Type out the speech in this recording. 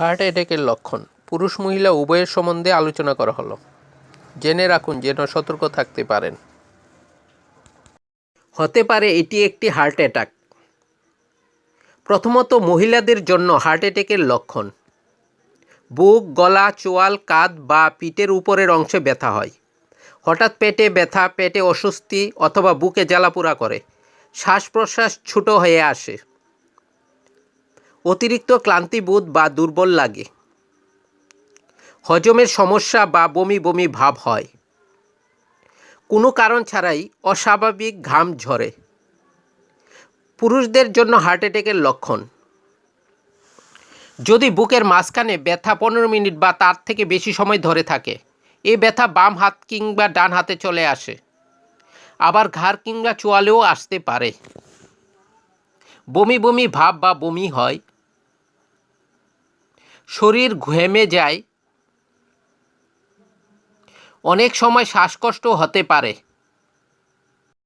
Heart অ্যাটাকের লক্ষণ। পুরুষ মহিলা উভয়ের সম্বন্ধে আলোচনা করা হলো। জেনে রাখুন যেন সতর্ক থাকতে পারেন। হতে পারে এটি একটি হার্ট অ্যাটাক। প্রথমত, মহিলাদের জন্য হার্ট অ্যাটাকের লক্ষণ। বুক, গলা, চোয়াল, কাঁধ বা পিঠের উপরের অংশে ব্যথা হয়। হঠাৎ পেটে ব্যথা, পেটে অস্বস্তি অথবা বুকে জ্বালাপোড়া করে। শ্বাস প্রশ্বাস ছোট হয়ে আসে। অতিরিক্ত ক্লান্তিবোধ বা দুর্বল লাগে। হজমের সমস্যা বা বমি বমি ভাব হয়। কোনো কারণ ছাড়াই অস্বাভাবিক ঘাম ঝরে। পুরুষদের জন্য হার্ট অ্যাটাকের লক্ষণ। যদি বুকের মাঝখানে ব্যথা পনেরো মিনিট বা তার থেকে বেশি সময় ধরে থাকে এই ব্যথা বাম হাত কিংবা ডান হাতে চলে আসে। আবার ঘাড় কিংবা চোয়ালেও আসতে পারে। বমি বমি ভাব বা বমি হয় শরীর ঘেমে যায়। অনেক সময় শ্বাসকষ্ট হতে পারে।